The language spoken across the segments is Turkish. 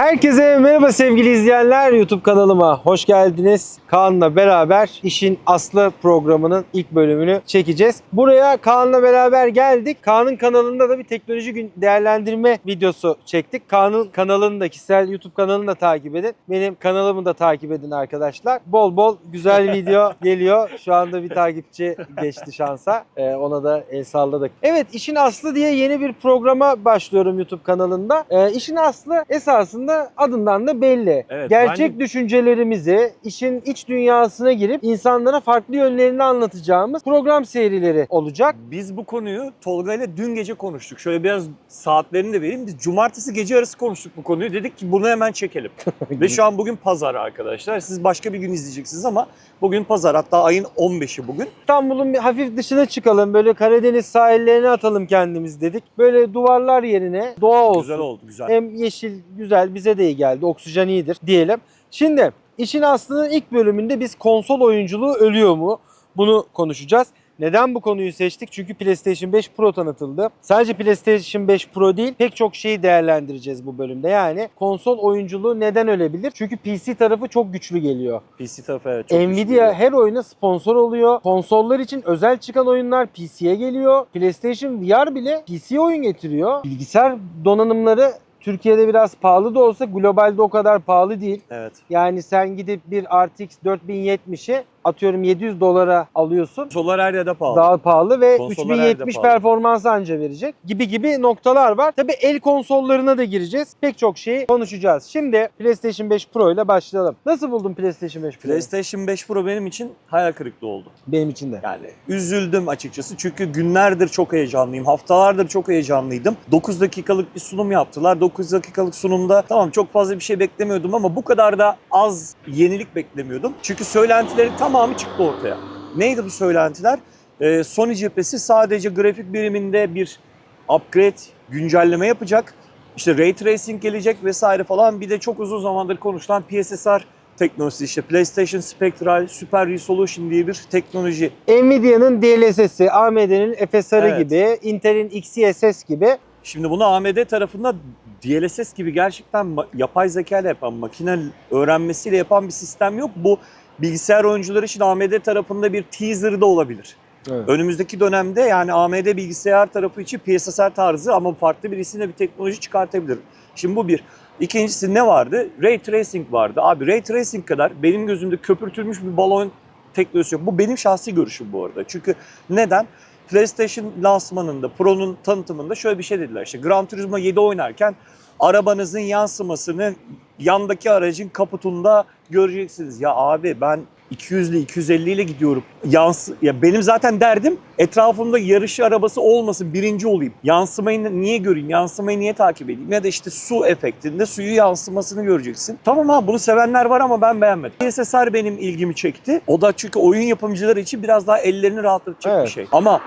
Herkese merhaba sevgili izleyenler YouTube kanalıma hoş geldiniz. Kaan'la beraber işin aslı programının ilk bölümünü çekeceğiz. Buraya Kaan'la beraber geldik. Kaan'ın kanalında da bir teknoloji gün değerlendirme videosu çektik. Kaan'ın kanalını da kişisel YouTube kanalını da takip edin. Benim kanalımı da takip edin arkadaşlar. Bol bol güzel video geliyor. Şu anda bir takipçi geçti şansa. Ee, ona da el salladık. Evet işin aslı diye yeni bir programa başlıyorum YouTube kanalında. Ee, işin aslı esasında adından da belli. Evet, Gerçek bence- düşüncelerimizi, işin iç dünyasına girip insanlara farklı yönlerini anlatacağımız program serileri olacak. Biz bu konuyu Tolga ile dün gece konuştuk. Şöyle biraz saatlerini de vereyim. Biz cumartesi gece yarısı konuştuk bu konuyu. Dedik ki bunu hemen çekelim. Ve şu an bugün pazar arkadaşlar. Siz başka bir gün izleyeceksiniz ama bugün pazar. Hatta ayın 15'i bugün. İstanbul'un bir hafif dışına çıkalım. Böyle Karadeniz sahillerine atalım kendimiz dedik. Böyle duvarlar yerine doğa olsun. Güzel oldu güzel. Hem yeşil güzel bize de iyi geldi. Oksijen iyidir diyelim. Şimdi işin aslının ilk bölümünde biz konsol oyunculuğu ölüyor mu? Bunu konuşacağız. Neden bu konuyu seçtik? Çünkü PlayStation 5 Pro tanıtıldı. Sadece PlayStation 5 Pro değil pek çok şeyi değerlendireceğiz bu bölümde. Yani konsol oyunculuğu neden ölebilir? Çünkü PC tarafı çok güçlü geliyor. PC tarafı evet çok Nvidia güçlü. her oyuna sponsor oluyor. Konsollar için özel çıkan oyunlar PC'ye geliyor. PlayStation VR bile PC'ye oyun getiriyor. Bilgisayar donanımları Türkiye'de biraz pahalı da olsa globalde o kadar pahalı değil. Evet. Yani sen gidip bir RTX 4070'i atıyorum 700 dolara alıyorsun. Solar her yerde pahalı. Daha pahalı ve Konsollar her yerde 3070 pahalı. performans anca verecek gibi gibi noktalar var. Tabi el konsollarına da gireceğiz. Pek çok şeyi konuşacağız. Şimdi PlayStation 5 Pro ile başlayalım. Nasıl buldun PlayStation 5 Pro'yu? PlayStation 5 Pro benim için hayal kırıklığı oldu. Benim için de. Yani üzüldüm açıkçası çünkü günlerdir çok heyecanlıyım. Haftalardır çok heyecanlıydım. 9 dakikalık bir sunum yaptılar. 9 dakikalık sunumda tamam çok fazla bir şey beklemiyordum ama bu kadar da az yenilik beklemiyordum. Çünkü söylentilerin tamamı çıktı ortaya. Neydi bu söylentiler? Ee, Sony cephesi sadece grafik biriminde bir upgrade, güncelleme yapacak. İşte Ray Tracing gelecek vesaire falan. Bir de çok uzun zamandır konuşulan PSSR teknolojisi işte PlayStation Spectral Super Resolution diye bir teknoloji Nvidia'nın DLSS'i, AMD'nin FSR'ı Evet. gibi, Intel'in XeSS gibi Şimdi bunu AMD tarafında DLSS gibi gerçekten yapay zeka ile yapan, makine öğrenmesiyle yapan bir sistem yok. Bu bilgisayar oyuncuları için AMD tarafında bir teaser da olabilir. Evet. Önümüzdeki dönemde yani AMD bilgisayar tarafı için PSSR tarzı ama farklı bir isimle bir teknoloji çıkartabilir. Şimdi bu bir. İkincisi ne vardı? Ray Tracing vardı. Abi Ray Tracing kadar benim gözümde köpürtülmüş bir balon teknolojisi yok. Bu benim şahsi görüşüm bu arada. Çünkü neden? PlayStation lansmanında, Pro'nun tanıtımında şöyle bir şey dediler. İşte Gran Turismo 7 oynarken arabanızın yansımasını yandaki aracın kaputunda göreceksiniz. Ya abi ben 200 ile 250 ile gidiyorum. Yansı ya benim zaten derdim etrafımda yarış arabası olmasın, birinci olayım. Yansımayı niye göreyim? Yansımayı niye takip edeyim? Ya da işte su efektinde suyu yansımasını göreceksin. Tamam ha bunu sevenler var ama ben beğenmedim. PSSR benim ilgimi çekti. O da çünkü oyun yapımcıları için biraz daha ellerini rahatlatacak Evet. bir şey. Ama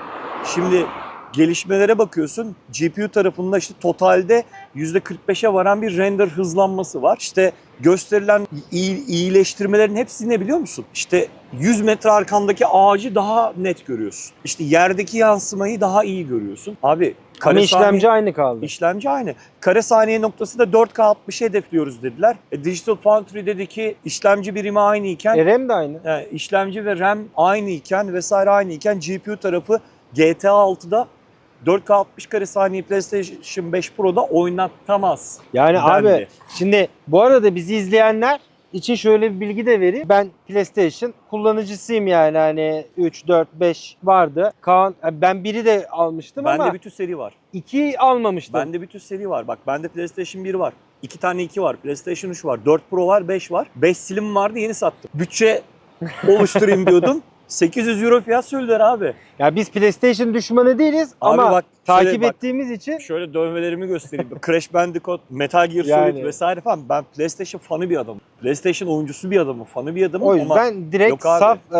şimdi gelişmelere bakıyorsun. GPU tarafında işte totalde %45'e varan bir render hızlanması var. İşte gösterilen iyi, iyileştirmelerin hepsi ne biliyor musun? İşte 100 metre arkandaki ağacı daha net görüyorsun. İşte yerdeki yansımayı daha iyi görüyorsun. Abi ama kare işlemci saniye- aynı kaldı. İşlemci aynı. Kare saniye noktası da 4K 60 hedefliyoruz dediler. E, Digital Foundry dedi ki işlemci birimi aynı iken E, RAM de aynı. yani işlemci ve RAM aynı iken vesaire aynı iken GPU tarafı GTA 6'da 4K 60 kare saniye PlayStation 5 Pro'da oynatamaz. Yani dendi. abi şimdi bu arada bizi izleyenler için şöyle bir bilgi de vereyim. Ben PlayStation kullanıcısıyım yani hani 3, 4, 5 vardı. Kaan, ben biri de almıştım Bende ama bütün seri var. 2 almamıştım. Bende bütün seri var. Bak bende PlayStation 1 var. 2 tane 2 var. PlayStation 3 var. 4 Pro var. 5 var. 5 Slim vardı yeni sattım. Bütçe oluşturayım diyordum. 800 euro fiyat söylediler abi. Ya biz PlayStation düşmanı değiliz Abi ama bak, takip şöyle bak. ettiğimiz için Şöyle dövmelerimi göstereyim. Crash Bandicoot, Metal Gear Solid Yani. vesaire falan. Ben PlayStation fanı bir adamım. PlayStation oyuncusu bir adamım. Fanı bir adamım o ama yüzden direkt yok abi. saf e,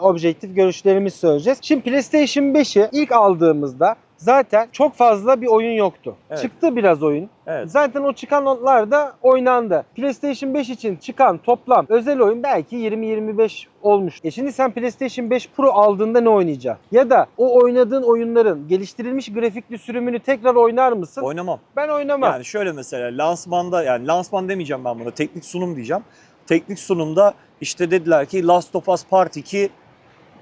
objektif görüşlerimizi söyleyeceğiz. Şimdi PlayStation 5'i ilk aldığımızda zaten çok fazla bir oyun yoktu. Evet. Çıktı biraz oyun. Evet. Zaten o çıkanlar da oynandı. PlayStation 5 için çıkan toplam özel oyun belki 20-25 olmuş. E şimdi sen PlayStation 5 Pro aldığında ne oynayacaksın? Ya da o oynadığın oyunların geliştirilmiş grafikli sürümünü tekrar oynar mısın? Oynamam. ben oynamam. Yani şöyle mesela lansmanda yani lansman demeyeceğim ben buna teknik sunum diyeceğim. Teknik sunumda işte dediler ki Last of Us Part 2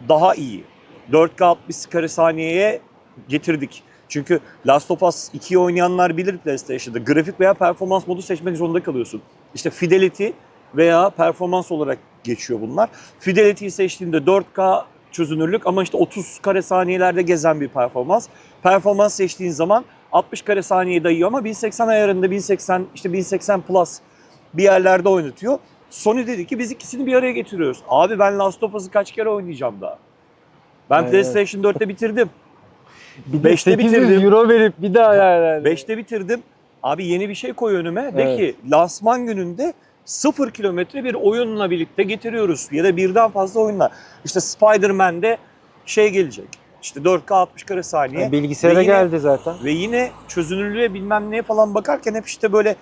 daha iyi. 4K 60 kare saniyeye getirdik. Çünkü Last of Us 2'yi oynayanlar bilir PlayStation'da. Grafik veya performans modu seçmek zorunda kalıyorsun. İşte Fidelity veya performans olarak geçiyor bunlar. Fidelity'yi seçtiğinde 4K çözünürlük ama işte 30 kare saniyelerde gezen bir performans. Performans seçtiğin zaman 60 kare saniye dayıyor ama 1080 ayarında 1080 işte 1080 plus bir yerlerde oynatıyor. Sony dedi ki biz ikisini bir araya getiriyoruz. Abi ben Last of Us'ı kaç kere oynayacağım daha? Ben Evet. PlayStation 4'te bitirdim. Bir de beşte 800 bitirdim. euro verip bir daha yani. 5'te bitirdim. Abi yeni bir şey koy önüme. De Evet. ki lansman gününde 0 kilometre bir oyunla birlikte getiriyoruz. Ya da birden fazla oyunla. İşte Spider-Man'de şey gelecek. İşte 4K 60 kare saniye. Yani bilgisayara Ve yine- geldi zaten. Ve yine çözünürlüğe bilmem neye falan bakarken hep işte böyle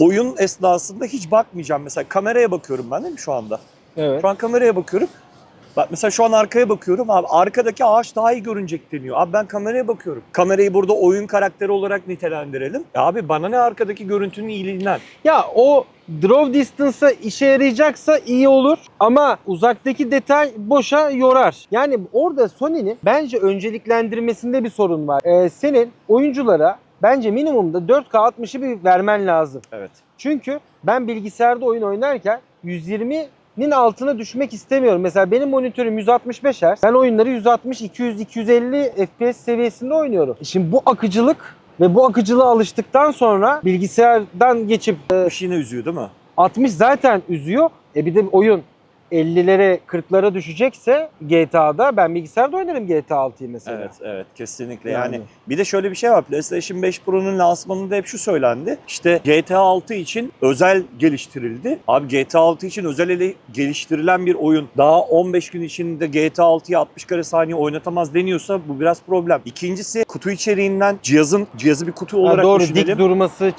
oyun esnasında hiç bakmayacağım. Mesela kameraya bakıyorum ben değil mi şu anda? Evet. Şu an kameraya bakıyorum. Bak mesela şu an arkaya bakıyorum abi arkadaki ağaç daha iyi görünecek deniyor. Abi ben kameraya bakıyorum. Kamerayı burada oyun karakteri olarak nitelendirelim. Ya abi bana ne arkadaki görüntünün iyiliğinden. Ya o draw distance'a işe yarayacaksa iyi olur ama uzaktaki detay boşa yorar. Yani orada Sony'nin bence önceliklendirmesinde bir sorun var. Ee, senin oyunculara bence minimumda 4K 60'ı bir vermen lazım. Evet. Çünkü ben bilgisayarda oyun oynarken 120'nin altına düşmek istemiyorum. Mesela benim monitörüm 165 Hz. Ben oyunları 160, 200, 250 FPS seviyesinde oynuyorum. Şimdi bu akıcılık ve bu akıcılığa alıştıktan sonra bilgisayardan geçip e, üzüyor değil mi? 60 zaten üzüyor. E bir de oyun 50'lere 40'lara düşecekse GTA'da ben bilgisayarda oynarım GTA 6'yı mesela. Evet evet kesinlikle Yani. yani. bir de şöyle bir şey var PlayStation 5 Pro'nun lansmanında hep şu söylendi. İşte GTA 6 için özel geliştirildi. Abi GTA 6 için özel ele geliştirilen bir oyun daha 15 gün içinde GTA 6'yı 60 kare saniye oynatamaz deniyorsa bu biraz problem. İkincisi kutu içeriğinden cihazın cihazı bir kutu Ha, olarak doğru düşünelim. dik durması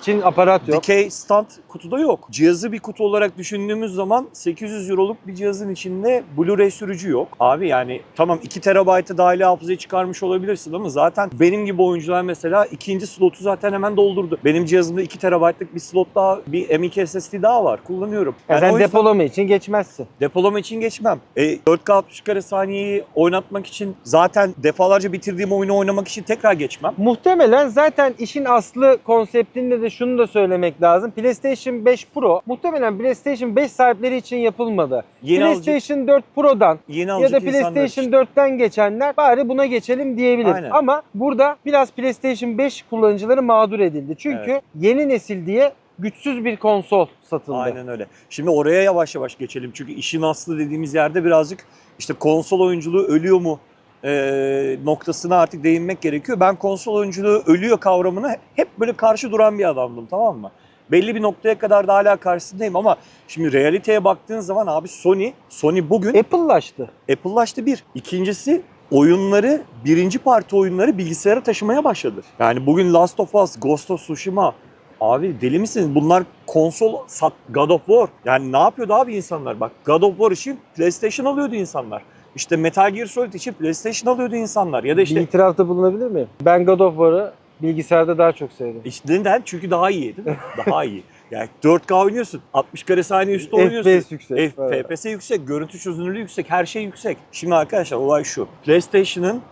için aparat yok. Dikey stand kutuda yok. Cihazı bir kutu olarak düşündüğümüz zaman 800 euroluk bir cihazın içinde Blu-ray sürücü yok. Abi yani tamam 2 terabaytı dahili hafızayı çıkarmış olabilirsin ama zaten benim gibi oyuncular mesela ikinci slotu zaten hemen doldurdu. Benim cihazımda 2 terabaytlık bir slot daha bir M.2 SSD daha var. Kullanıyorum. Ya Yani sen yüzden depolama için geçmezsin. depolama için geçmem. E, 4K 60 kare saniyeyi oynatmak için zaten defalarca bitirdiğim oyunu oynamak için tekrar geçmem. Muhtemelen zaten işin aslı konseptinde de şunu da söylemek lazım. PlayStation 5 Pro muhtemelen PlayStation 5 sahipleri için yapılmadı. Yeni PlayStation 4 Pro'dan yeni ya da PlayStation için. 4'ten geçenler bari buna geçelim diyebilir. Aynen. Ama burada biraz PlayStation 5 kullanıcıları mağdur edildi. Çünkü yeni nesil diye güçsüz bir konsol satıldı. Aynen öyle. Şimdi oraya yavaş yavaş geçelim. Çünkü işin aslı dediğimiz yerde birazcık işte konsol oyunculuğu ölüyor mu e, noktasına artık değinmek gerekiyor. Ben konsol oyunculuğu ölüyor kavramına hep böyle karşı duran bir adamdım tamam mı? Belli bir noktaya kadar da hala karşısındayım ama şimdi realiteye baktığın zaman abi Sony, Sony bugün Apple'laştı. Apple'laştı bir. İkincisi oyunları, birinci parti oyunları bilgisayara taşımaya başladı. Yani bugün Last of Us, Ghost of Tsushima, Abi deli misin? Bunlar konsol sat God of War. Yani ne yapıyordu abi insanlar? Bak God of War için PlayStation alıyordu insanlar. İşte Metal Gear Solid için PlayStation alıyordu insanlar. Ya da Bir işte itirafta bulunabilir miyim? Ben God of War'ı bilgisayarda daha çok sevdim. işte neden? Çünkü daha iyi değil mi? Daha iyi. Yani 4K oynuyorsun. 60 kare saniye üstü oynuyorsun. FPS yüksek. F-. FPS yüksek, görüntü çözünürlüğü yüksek, her şey yüksek. Şimdi arkadaşlar olay şu. PlayStation'ın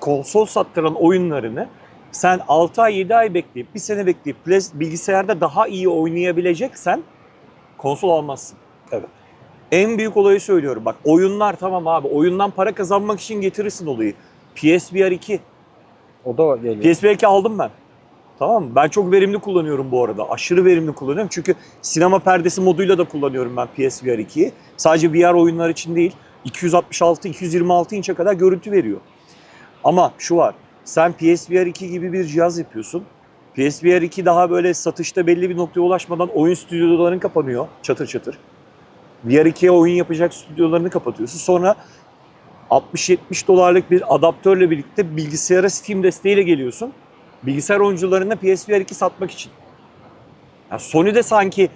konsol sattıran oyunlarını sen 6 ay 7 ay bekleyip bir sene bekleyip bilgisayarda daha iyi oynayabileceksen konsol almazsın. Evet. En büyük olayı söylüyorum. Bak oyunlar tamam abi. Oyundan para kazanmak için getirirsin olayı. PSVR 2. O da geliyor. PSVR 2 aldım ben. Tamam mı? Ben çok verimli kullanıyorum bu arada. Aşırı verimli kullanıyorum. Çünkü sinema perdesi moduyla da kullanıyorum ben PSVR 2'yi. Sadece VR oyunlar için değil. 266-226 inçe kadar görüntü veriyor. Ama şu var. Sen PSVR 2 gibi bir cihaz yapıyorsun. PSVR 2 daha böyle satışta belli bir noktaya ulaşmadan oyun stüdyoların kapanıyor çatır çatır. VR 2'ye oyun yapacak stüdyolarını kapatıyorsun. Sonra 60-70 dolarlık bir adaptörle birlikte bilgisayara Steam desteğiyle geliyorsun. Bilgisayar oyuncularına PSVR 2 satmak için. Ya Sony de sanki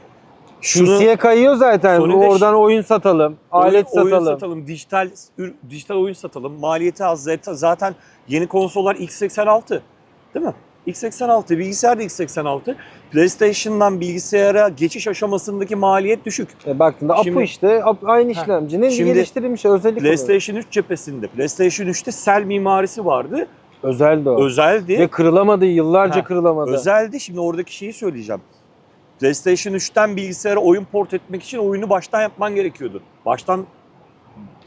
şunu PC'ye kayıyor zaten. Sony'de Oradan oyun satalım, alet oyun, oyun satalım. satalım, dijital dijital oyun satalım. Maliyeti az. Zaten yeni konsollar x86. Değil mi? X86, bilgisayar da x86. PlayStation'dan bilgisayara geçiş aşamasındaki maliyet düşük. E baktığında Şimdi- işte aynı işlemcinin Şimdi geliştirilmiş özellik olarak. PlayStation 3 cephesinde, PlayStation 3'te Cell mimarisi vardı. Özeldi o. Özeldi. Ve kırılamadı, yıllarca Ha, kırılamadı. Özeldi. Şimdi oradaki şeyi söyleyeceğim. PlayStation 3'ten bilgisayara oyun port etmek için oyunu baştan yapman gerekiyordu. Baştan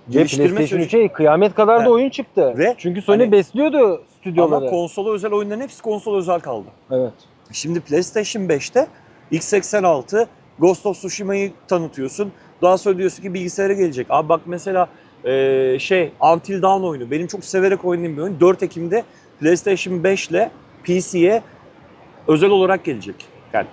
geliştirme PlayStation süreci. 3'e kıyamet kadar da Evet. oyun çıktı. Ve Çünkü Sony hani- besliyordu stüdyoları. Ama konsola özel oyunların hepsi konsola özel kaldı. evet. Şimdi PlayStation 5'te x86 Ghost of Tsushima'yı tanıtıyorsun. Daha sonra diyorsun ki bilgisayara gelecek. Abi bak mesela eee, şey Until Dawn oyunu benim çok severek oynadığım bir oyun. 4 Ekim'de PlayStation 5 ile PC'ye özel olarak gelecek. Yani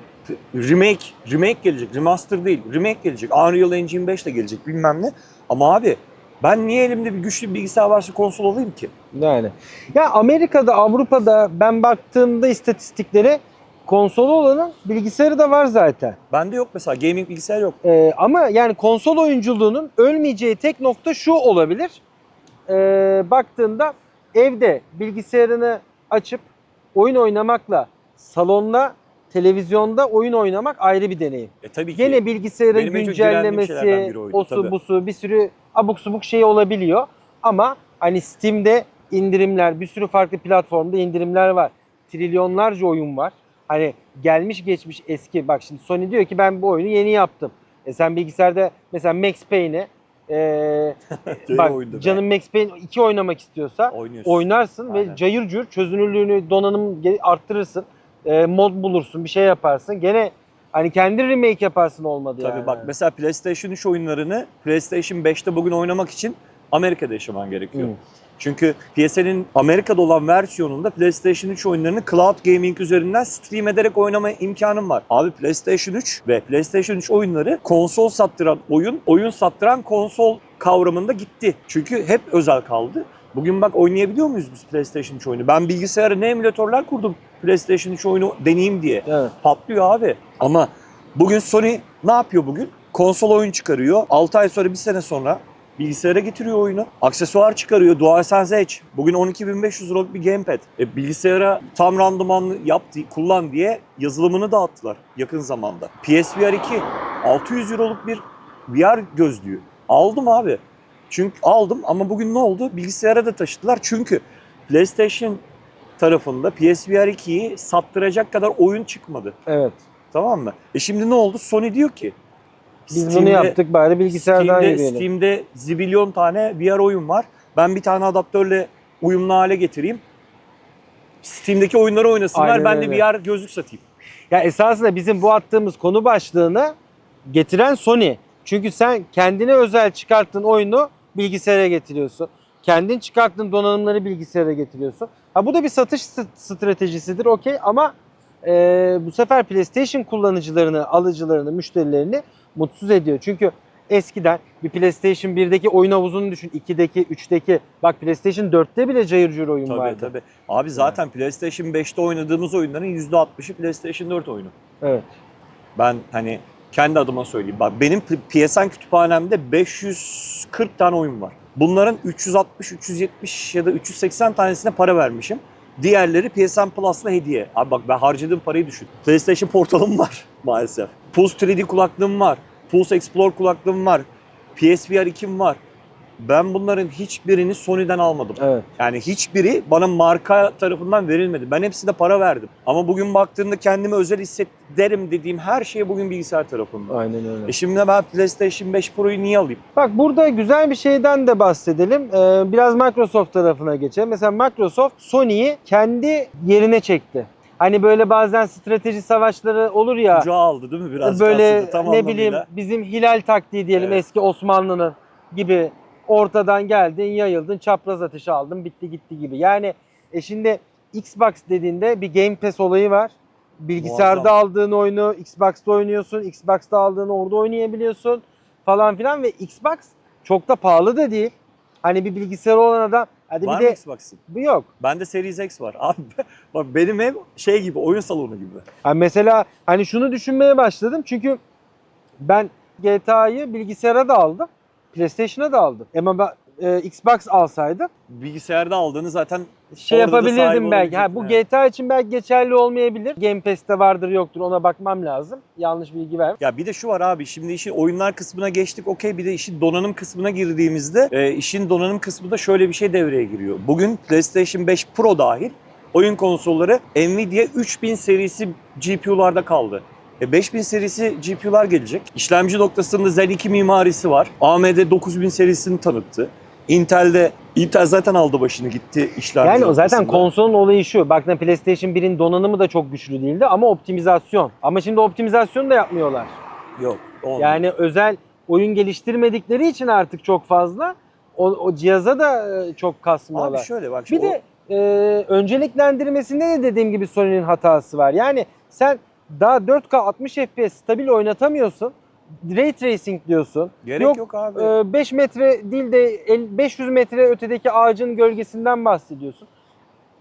remake, remake gelecek. Remaster değil. Remake gelecek. Unreal Engine 5 de gelecek bilmem ne. Ama abi ben niye elimde bir güçlü bir bilgisayar varsa konsol alayım ki? Yani. Ya Amerika'da, Avrupa'da ben baktığımda istatistiklere konsolu olanın bilgisayarı da var zaten. Bende yok mesela gaming bilgisayar yok. Ee, ama yani konsol oyunculuğunun ölmeyeceği tek nokta şu olabilir. Ee, baktığında evde bilgisayarını açıp oyun oynamakla salonda televizyonda oyun oynamak ayrı bir deneyim. E tabii ki. Gene bilgisayarın Benim güncellemesi, osu tabii. busu bir sürü abuk subuk şey olabiliyor. Ama hani Steam'de indirimler, bir sürü farklı platformda indirimler var. Trilyonlarca oyun var. Hani gelmiş geçmiş eski bak şimdi Sony diyor ki ben bu oyunu yeni yaptım. E sen bilgisayarda mesela Max Payne'i e, Şey bak canım Max Payne 2 oynamak istiyorsa oynuyorsun. oynarsın Aynen. ve cayır cuyur çözünürlüğünü, donanım arttırırsın. E, mod bulursun, bir şey yaparsın. Gene hani kendi remake yaparsın olmadı Tabii yani. bak mesela PlayStation 3 oyunlarını PlayStation 5'te bugün oynamak için Amerika'da yaşaman gerekiyor. Hı. Çünkü PSN'in Amerika'da olan versiyonunda PlayStation 3 oyunlarını cloud gaming üzerinden stream ederek oynama imkanın var. Abi PlayStation 3 ve PlayStation 3 oyunları konsol sattıran oyun, oyun sattıran konsol kavramında gitti. Çünkü hep özel kaldı. Bugün bak oynayabiliyor muyuz biz PlayStation 3 oyunu? Ben bilgisayara ne emülatörler kurdum PlayStation 3 oyunu deneyeyim diye. Evet. Patlıyor abi. Ama bugün Sony ne yapıyor bugün? Konsol oyun çıkarıyor. 6 ay sonra bir sene sonra bilgisayara getiriyor oyunu. Aksesuar çıkarıyor. DualSense Edge. Bugün 12.500 liralık bir gamepad. E, bilgisayara tam randımanlı yap, kullan diye yazılımını dağıttılar yakın zamanda. PSVR 2 600 euroluk bir VR gözlüğü. Aldım abi. Çünkü aldım ama bugün ne oldu? Bilgisayara da taşıdılar. Çünkü PlayStation tarafında PSVR 2'yi sattıracak kadar oyun çıkmadı. Evet. Tamam mı? E şimdi ne oldu? Sony diyor ki Biz bunu Steam'de- yaptık bari bilgisayardan Steam'de, yürüyelim. Steam'de zibilyon tane VR oyun var. Ben bir tane adaptörle uyumlu hale getireyim. Steam'deki oyunları oynasınlar. Aynen ben de öyle. VR gözlük satayım. Ya esasında bizim bu attığımız konu başlığını getiren Sony. Çünkü sen kendine özel çıkarttığın oyunu bilgisayara getiriyorsun. Kendin çıkarttığın donanımları bilgisayara getiriyorsun. Ha bu da bir satış st- stratejisidir okey ama e, bu sefer PlayStation kullanıcılarını, alıcılarını, müşterilerini mutsuz ediyor. Çünkü eskiden bir PlayStation 1'deki oyun havuzunu düşün. 2'deki, 3'teki. Bak PlayStation 4'te bile cayır cayır oyun Tabii vardı. tabii. Abi zaten PlayStation 5'te oynadığımız oyunların %60'ı PlayStation 4 oyunu. Evet. Ben hani kendi adıma söyleyeyim. Bak benim PSN kütüphanemde 540 tane oyun var. Bunların 360, 370 ya da 380 tanesine para vermişim. Diğerleri PSN Plus'la hediye. Abi bak ben harcadığım parayı düşün. PlayStation Portal'ım var maalesef. Pulse 3D kulaklığım var. Pulse Explore kulaklığım var. PSVR 2'm var. Ben bunların hiçbirini Sony'den almadım. Evet. Yani hiçbiri bana marka tarafından verilmedi. Ben hepsine para verdim. Ama bugün baktığımda kendimi özel hissederim dediğim her şey bugün bilgisayar tarafında. Aynen öyle. E şimdi ben PlayStation 5 Pro'yu niye alayım? Bak burada güzel bir şeyden de bahsedelim. Ee, biraz Microsoft tarafına geçelim. Mesela Microsoft Sony'yi kendi yerine çekti. Hani böyle bazen strateji savaşları olur ya. Kucağa aldı değil mi biraz? böyle aslında, tam ne bileyim anlamıyla. bizim hilal taktiği diyelim Evet. eski Osmanlı'nın gibi ortadan geldin, yayıldın, çapraz ateşi aldın, bitti gitti gibi. Yani e şimdi Xbox dediğinde bir Game Pass olayı var. Bilgisayarda Muazzam. aldığın oyunu Xbox'ta oynuyorsun, Xbox'ta aldığını orada oynayabiliyorsun falan filan ve Xbox çok da pahalı da değil. Hani bir bilgisayar olan adam hadi Var bir de Xbox'ın? bu yok. Bende Series X var. Abi bak benim ev şey gibi oyun salonu gibi. Ha mesela hani şunu düşünmeye başladım çünkü ben GTA'yı bilgisayara da aldım. PlayStation'a da aldım. Ama ben e, Xbox alsaydım Bilgisayarda aldığını zaten şey Orada da sahibi yapabilirdim belki. Ha, bu olabilecektin, GTA için belki geçerli olmayabilir. Game Pass'te vardır yoktur ona bakmam lazım. Yanlış bilgi ver. Ya bir de şu var abi şimdi işin oyunlar kısmına geçtik okey bir de işin donanım kısmına girdiğimizde e, işin donanım kısmında şöyle bir şey devreye giriyor. Bugün PlayStation 5 Pro dahil oyun konsolları Nvidia 3000 serisi GPU'larda kaldı. E 5000 serisi GPU'lar gelecek. İşlemci noktasında Zen 2 mimarisi var. AMD 9000 serisini tanıttı. Intel'de Intel zaten aldı başını gitti işlemci Yani o zaten noktasında. konsolun olayı şu. Bak ne PlayStation 1'in donanımı da çok güçlü değildi ama optimizasyon. Ama şimdi optimizasyon da yapmıyorlar. Yok. olmuyor. Yani özel oyun geliştirmedikleri için artık çok fazla o, o cihaza da e, çok Abi kasmıyorlar. şöyle bak. Bir o- de e, önceliklendirmesinde de dediğim gibi Sony'nin hatası var. Yani sen daha 4K 60 FPS stabil oynatamıyorsun. Ray tracing diyorsun. gerek yok, yok, abi. e, 5 metre değil de el- 500 metre ötedeki ağacın gölgesinden bahsediyorsun.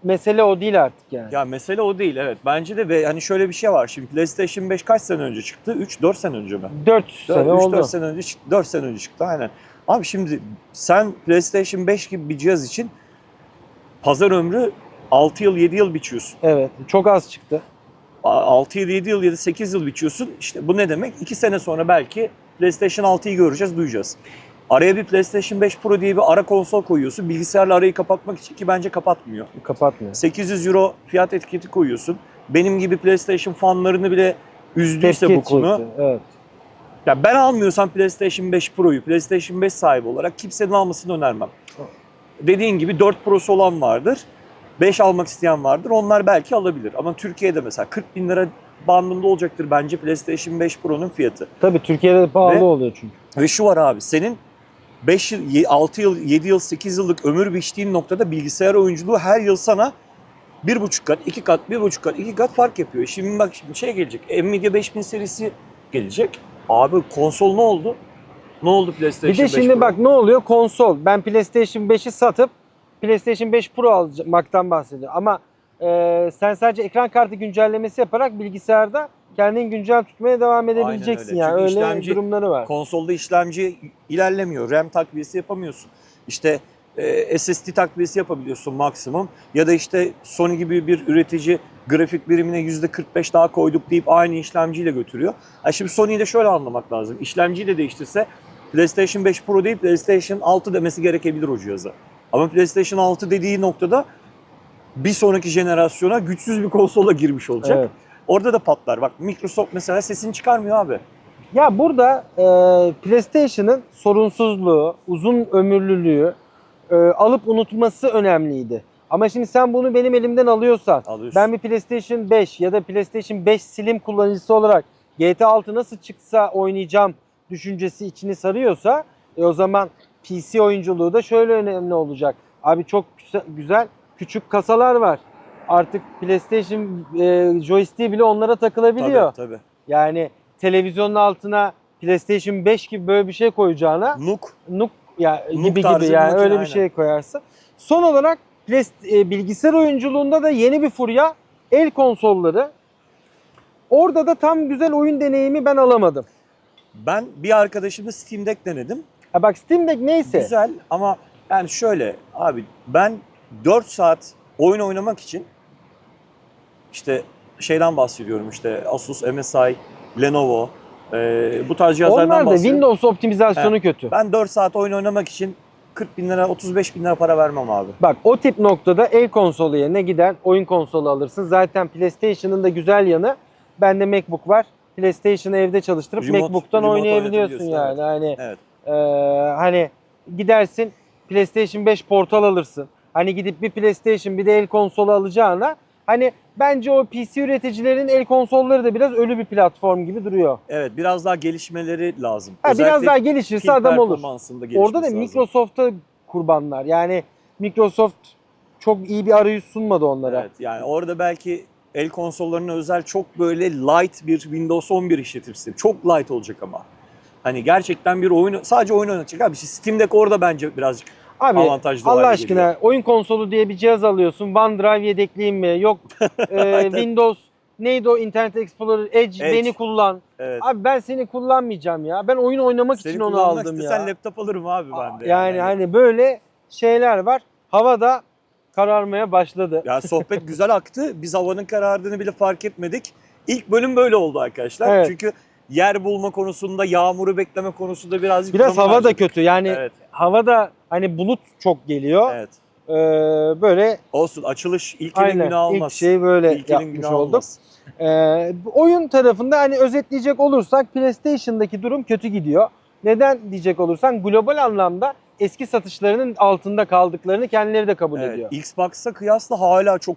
Mesele o değil artık yani. Ya mesele o değil evet. Bence de ve hani şöyle bir şey var. Şimdi PlayStation 5 kaç sene önce çıktı? 3-4 sene önce mi? 4 sene oldu. 3-4 sene önce çıktı. 4 sene önce çıktı aynen. Abi şimdi sen PlayStation 5 gibi bir cihaz için pazar ömrü 6 yıl 7 yıl biçiyorsun. Evet, çok az çıktı. 6 yıl 7 yıl ya da 8 yıl biçiyorsun. İşte bu ne demek? 2 sene sonra belki PlayStation 6'yı göreceğiz, duyacağız. Araya bir PlayStation 5 Pro diye bir ara konsol koyuyorsun. Bilgisayarla arayı kapatmak için ki bence kapatmıyor. Kapatmıyor. 800 euro fiyat etiketi koyuyorsun. Benim gibi PlayStation fanlarını bile üzdüyse Tepki bu konu. çekti, Evet. Ya ben almıyorsam PlayStation 5 Pro'yu, PlayStation 5 sahibi olarak kimsenin almasını önermem. Dediğin gibi 4 Pro'su olan vardır. 5 almak isteyen vardır. Onlar belki alabilir. Ama Türkiye'de mesela 40 bin lira bandında olacaktır bence PlayStation 5 Pro'nun fiyatı. Tabii Türkiye'de pahalı Ve- oluyor çünkü. Ve şu var abi senin 5 yıl, 6 yıl, 7 yıl, 8 yıllık ömür biçtiğin noktada bilgisayar oyunculuğu her yıl sana bir buçuk kat, iki kat, bir buçuk kat, iki kat fark yapıyor. Şimdi bak şimdi şey gelecek. Nvidia 5000 serisi gelecek. Abi konsol ne oldu? Ne oldu PlayStation Bir de 5 şimdi Pro? bak ne oluyor? Konsol. Ben PlayStation 5'i satıp PlayStation 5 Pro almaktan bahsediyorum. Ama e, sen sadece ekran kartı güncellemesi yaparak bilgisayarda kendin güncel tutmaya devam edebileceksin öyle. yani. Çünkü Öyle işlemci- durumları var. Konsolda işlemci ilerlemiyor. RAM takviyesi yapamıyorsun. İşte e, SSD takviyesi yapabiliyorsun maksimum. Ya da işte Sony gibi bir üretici grafik birimine %45 daha koyduk deyip aynı işlemciyle götürüyor. Ha şimdi Sony'yi de şöyle anlamak lazım. İşlemciyi de değiştirse PlayStation 5 Pro değil PlayStation 6 demesi gerekebilir o cihaza. Ama PlayStation 6 dediği noktada bir sonraki jenerasyona güçsüz bir konsola girmiş olacak. Evet. Orada da patlar. Bak Microsoft mesela sesini çıkarmıyor abi. Ya burada e, PlayStation'ın sorunsuzluğu, uzun ömürlülüğü, e, alıp unutması önemliydi. Ama şimdi sen bunu benim elimden alıyorsan, Alıyorsun. ben bir PlayStation 5 ya da PlayStation 5 Slim kullanıcısı olarak GTA 6 nasıl çıksa oynayacağım düşüncesi içini sarıyorsa, e, o zaman PC oyunculuğu da şöyle önemli olacak. Abi çok güzel, küçük kasalar var. Artık PlayStation e, joystick'i bile onlara takılabiliyor. Tabii tabii. Yani televizyonun altına PlayStation 5 gibi böyle bir şey koyacağına Nuk Nuk ya Nuk gibi gibi bir yani öyle bir aynen. şey koyarsın. Son olarak e, bilgisayar oyunculuğunda da yeni bir furya el konsolları. Orada da tam güzel oyun deneyimi ben alamadım. ben bir arkadaşımla Steam Deck denedim. Ha bak Steam Deck neyse. Güzel ama yani şöyle abi ben 4 saat oyun oynamak için işte şeyden bahsediyorum işte Asus, MSI, Lenovo e, bu tarz cihazlardan Onlar da bahsediyorum. Windows optimizasyonu kötü. Ben 4 saat oyun oynamak için 40 bin lira 35 bin lira para vermem abi. Bak o tip noktada el konsolu yerine gider oyun konsolu alırsın. Zaten PlayStation'ın da güzel yanı bende MacBook var. PlayStation'ı evde çalıştırıp Remote- MacBook'tan remote oynayabiliyorsun oynatabiliyorsun, yani. Hani Evet. Ee, hani gidersin PlayStation 5 portal alırsın. Hani gidip bir PlayStation bir de el konsolu alacağına hani bence o PC üreticilerin el konsolları da biraz ölü bir platform gibi duruyor. Evet biraz daha gelişmeleri lazım. Ha, biraz daha gelişirse adam olur. Orada da lazım. Microsoft'a kurbanlar. Yani Microsoft çok iyi bir arayüz sunmadı onlara. Evet yani orada belki el konsollarına özel çok böyle light bir Windows 11 işletim sistemi. Çok light olacak ama. Hani gerçekten bir oyun sadece oyun oynatacak abi. Steam Deck orada bence birazcık Abi avantajlı Allah aşkına geliyor. oyun konsolu diye bir cihaz alıyorsun. OneDrive yedekleyeyim mi? Yok e. Windows neydi o Internet Explorer Edge, Edge. beni kullan. Evet. Abi ben seni kullanmayacağım ya. Ben oyun oynamak Seni için onu aldım ya. laptop alırım abi ben de. yani hani böyle şeyler var. Havada kararmaya başladı. Ya sohbet güzel aktı. Biz havanın karardığını bile fark etmedik. İlk bölüm böyle oldu arkadaşlar. Evet. Çünkü yer bulma konusunda, yağmuru bekleme konusunda birazcık Biraz hava da kötü. Yani Evet, havada hani bulut çok geliyor. evet. Ee, böyle Olsun açılış ilkinin günü aynen almaz. ilk şeyi böyle İlkinin yapmış günü olduk. almaz. Ee, oyun tarafında hani özetleyecek olursak PlayStation'daki durum kötü gidiyor. Neden diyecek olursan global anlamda eski satışlarının altında kaldıklarını kendileri de kabul Evet, ediyor. Xbox'a kıyasla hala çok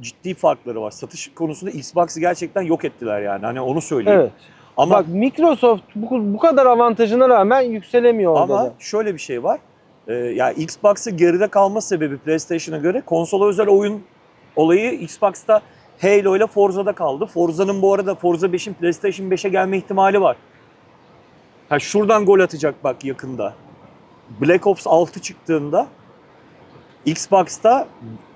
ciddi farkları var. Satış konusunda Xbox'ı gerçekten yok ettiler yani. Hani onu söyleyeyim. Evet. Ama Bak Microsoft bu, bu kadar avantajına rağmen yükselemiyor orada Ama da. şöyle bir şey var. Ee, ya Xbox'ı geride kalma sebebi PlayStation'a göre konsola özel oyun olayı Xbox'ta Halo ile Forza'da kaldı. Forza'nın bu arada Forza 5'in PlayStation 5'e gelme ihtimali var. Ha şuradan gol atacak bak yakında. Black Ops 6 çıktığında Xbox'ta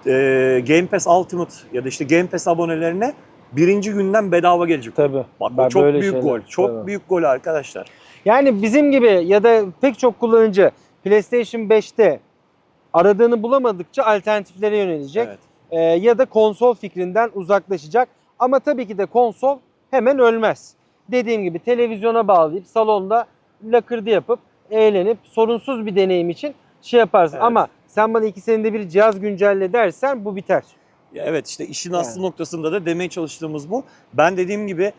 e, Game Pass Ultimate ya da işte Game Pass abonelerine birinci günden bedava gelecek. Tabii. Bak Ben o çok büyük şeyler- gol. Çok tabii. büyük gol arkadaşlar. Yani bizim gibi ya da pek çok kullanıcı PlayStation 5'te aradığını bulamadıkça alternatiflere yönelecek. Evet. Ee, ya da konsol fikrinden uzaklaşacak. Ama tabii ki de konsol hemen ölmez. Dediğim gibi televizyona bağlayıp salonda lakırdı yapıp eğlenip sorunsuz bir deneyim için şey yaparsın. Evet. Ama sen bana iki senede bir cihaz güncelle dersen bu biter. Ya Evet işte işin Yani. aslı noktasında da demeye çalıştığımız bu. Ben dediğim gibi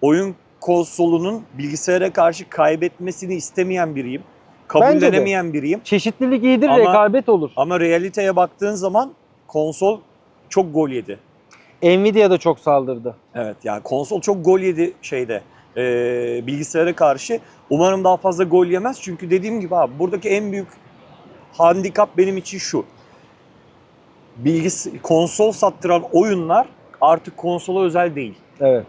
oyun konsolunun bilgisayara karşı kaybetmesini istemeyen biriyim. Kabullenemeyen biriyim. Çeşitlilik iyidir, Ama- rekabet olur. Ama realiteye baktığın zaman konsol çok gol yedi. Nvidia da çok saldırdı. Evet yani konsol çok gol yedi şeyde e, bilgisayara karşı. Umarım daha fazla gol yemez. Çünkü dediğim gibi abi buradaki en büyük handikap benim için şu. Bilgis konsol sattıran oyunlar artık konsola özel değil. Evet.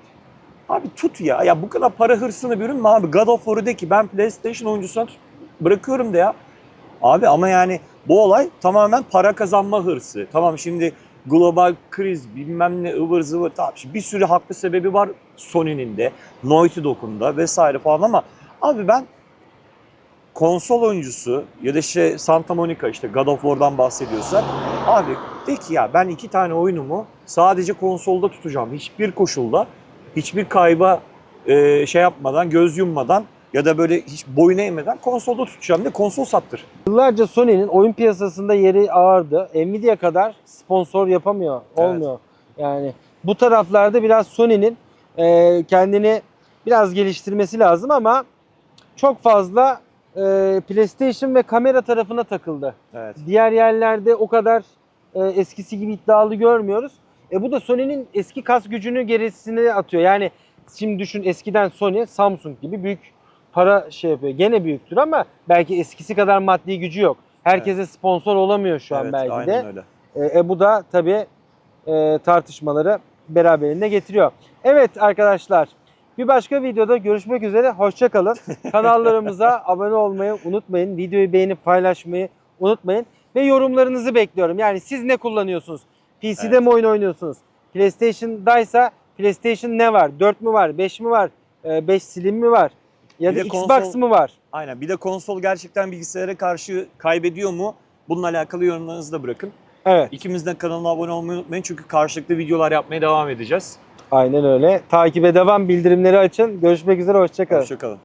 Abi tut ya. Ya bu kadar para hırsını bürünme abi. God of War'u de ki ben PlayStation oyuncusuna tut- bırakıyorum de ya. Abi ama yani bu olay tamamen para kazanma hırsı. Tamam şimdi global kriz bilmem ne ıvır zıvır tamam. Şimdi bir sürü haklı sebebi var Sony'nin de, Naughty Dog'un vesaire falan ama abi ben konsol oyuncusu ya da işte Santa Monica işte God of War'dan bahsediyorsak abi de ki ya ben iki tane oyunumu sadece konsolda tutacağım. Hiçbir koşulda hiçbir kayba e, şey yapmadan, göz yummadan ya da böyle hiç boyun eğmeden konsolda tutacağım de konsol sattır. Yıllarca Sony'nin oyun piyasasında yeri ağırdı. Nvidia kadar sponsor yapamıyor, Evet. olmuyor. Yani bu taraflarda biraz Sony'nin e, kendini biraz geliştirmesi lazım ama çok fazla e, PlayStation ve kamera tarafına takıldı. Evet. Diğer yerlerde o kadar e, eskisi gibi iddialı görmüyoruz. E bu da Sony'nin eski kas gücünü gerisine atıyor. Yani şimdi düşün eskiden Sony, Samsung gibi büyük para şey yapıyor. Gene büyüktür ama belki eskisi kadar maddi gücü yok. Herkese sponsor olamıyor şu an evet, belki aynen de. öyle. E, e, bu da tabii e, tartışmaları beraberinde getiriyor. Evet arkadaşlar bir başka videoda görüşmek üzere. Hoşçakalın. Kanallarımıza abone olmayı unutmayın. Videoyu beğenip paylaşmayı unutmayın. Ve yorumlarınızı bekliyorum. Yani siz ne kullanıyorsunuz? PC'de Evet. mi oyun oynuyorsunuz? PlayStation'daysa PlayStation ne var? 4 mü var? 5 mi var? 5 Slim mi var? Ya Bir da Xbox konsol- mı var? Aynen. Bir de konsol gerçekten bilgisayara karşı kaybediyor mu? Bununla alakalı yorumlarınızı da bırakın. Evet. İkimiz de kanalına abone olmayı unutmayın çünkü karşılıklı videolar yapmaya devam edeceğiz. Aynen öyle. Takibe devam. Bildirimleri açın. Görüşmek üzere. Hoşçakalın. Hoşçakalın.